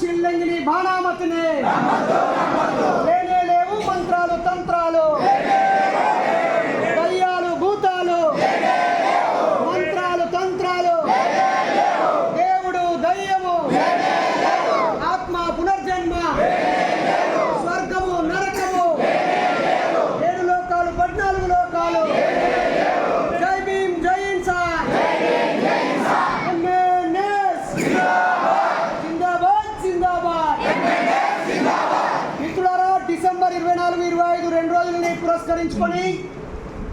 చిల్లంగిని బాణామతిని. లేనే లేవు మంత్రాలు తంత్రాలు. నాలుగు ఇరవై ఐదు రెండు రోజులని పురస్కరించుకొని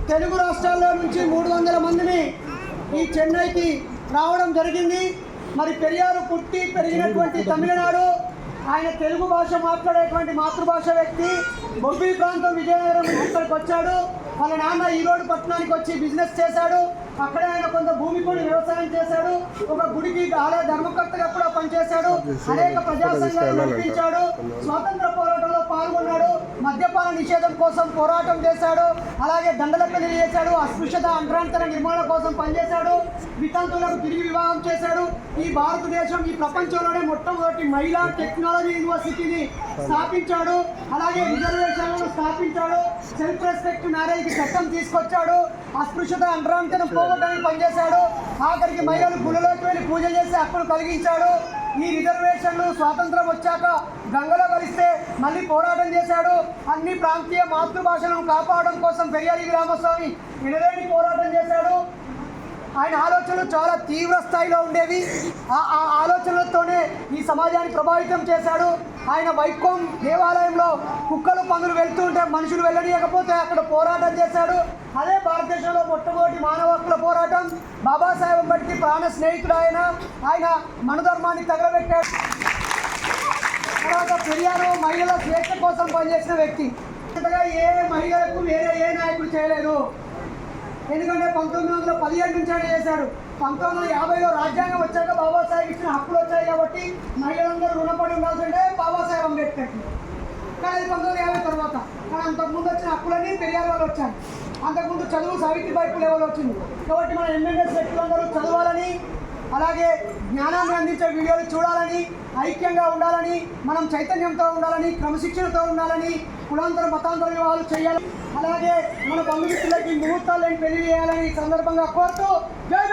తెలుగు రాష్ట్రాల్లో నుంచి మూడు వందల మందిని ఈ చెన్నైకి రావడం జరిగింది. మరి పెరియారు పుట్టి పెరిగినటువంటి తమిళనాడు ఆయన తెలుగు భాష మాట్లాడేటువంటి మాతృభాష వ్యక్తి బొబ్బి ప్రాంతం విజయనగరం నుంచి ఇక్కడికి వచ్చాడు. వాళ్ళ నాన్న ఈరోడు పట్టణానికి వచ్చి బిజినెస్ చేశాడు. అక్కడే ఆయన కొంత భూమి కొని వ్యవసాయం చేశాడు ఒక గుడికి ఆలయ ధర్మకర్తగా కూడా పనిచేశాడు. అనేక ప్రజా సంఘాలు నడిపించాడు. స్వాతంత్ర పోరాటంలో పాల్గొన్నాడు. మద్యపాన నిషేధం కోసం పోరాటం చేశాడు. అలాగే దండల పెళ్ళి చేశాడు. అస్పృశ్యత అంటరాంతర నిర్మాణం కోసం పనిచేశాడు. వితంతువులకు తిరిగి వివాహం చేశాడు. ఈ భారతదేశం ఈ ప్రపంచంలోనే మొట్టమొదటి మహిళా టెక్నాలజీ యూనివర్సిటీని స్థాపించాడు. అలాగే రిజర్వేషన్లను స్థాపించాడు. సెల్ఫ్ రెస్పెక్ట్ మ్యారేజ్కి చట్టం తీసుకొచ్చాడు. అస్పృశ్యత అంటరాంతరం పోగొట్టడానికి పనిచేశాడు. ఆఖరికి మహిళలు గుళ్ళలోకి వెళ్ళి పూజ చేసి హక్కును కలిగించాడు. ఈ రిజర్వేషన్లు స్వాతంత్రం వచ్చాక గంగలో కలిస్తే మళ్ళీ పోరాటం చేశాడు. అన్ని ప్రాంతీయ మాతృభాషలను కాపాడడం కోసం పెరియాలి రామస్వామి ఎనలేని పోరాటం చేశాడు. ఆయన ఆలోచనలు చాలా తీవ్ర స్థాయిలో ఉండేవి. ఆ ఆ ఆలోచనలతోనే ఈ సమాజాన్ని ప్రభావితం చేశాడు. ఆయన వైకోం దేవాలయంలో కుక్కలు పందులు వెళ్తుంటే మనుషులు వెళ్ళనీయకపోతే అక్కడ పోరాటం చేశాడు. అదే భారతదేశంలో మొట్టమొదటి మానవ హక్కుల పోరాటం బాబాసాహెబ్ అంబేద్కర్ ప్రాణ స్నేహితుడు ఆయన. ఆయన మనధర్మాన్ని తగలబెట్టాడు. తర్వాత పెరియారు మహిళల స్వేచ్ఛ కోసం పనిచేసిన వ్యక్తి. ఏ మహిళలకు వేరే ఏ నాయకుడు చేయలేదు. ఎందుకంటే పంతొమ్మిది వందల పదిహేడు నుంచి ఆయన చేశాడు. పంతొమ్మిది వందల యాభైలో రాజ్యాంగం వచ్చాక బాబాసాహెబ్ ఇచ్చిన హక్కులు వచ్చాయి కాబట్టి మహిళలందరూ రుణపడి ఉండాల్సిందే బాబాసాహెబ్ అంబేద్కర్ కానీ అది పంతొమ్మిది యాభై తర్వాత. కానీ అంతకుముందు వచ్చిన హక్కులన్నీ పెరియారు వాళ్ళు వచ్చాయి. అంతకుముందు చదువు సావిత్రిబాయి పులే వాళ్ళు వచ్చింది కాబట్టి మన ఎంఎంఎస్ వ్యక్తులందరూ చదవాలని అలాగే జ్ఞానాన్ని అందించే వీడియోలు చూడాలని ఐక్యంగా ఉండాలని మనం చైతన్యంతో ఉండాలని క్రమశిక్షణతో ఉండాలని కులాంతర మతాంతర వివాహాలు చేయాలి. అలాగే మన బంధుమిత్రులకి ముహూర్తాలు పెళ్ళి చేయాలని సందర్భంగా కోరుతూ జై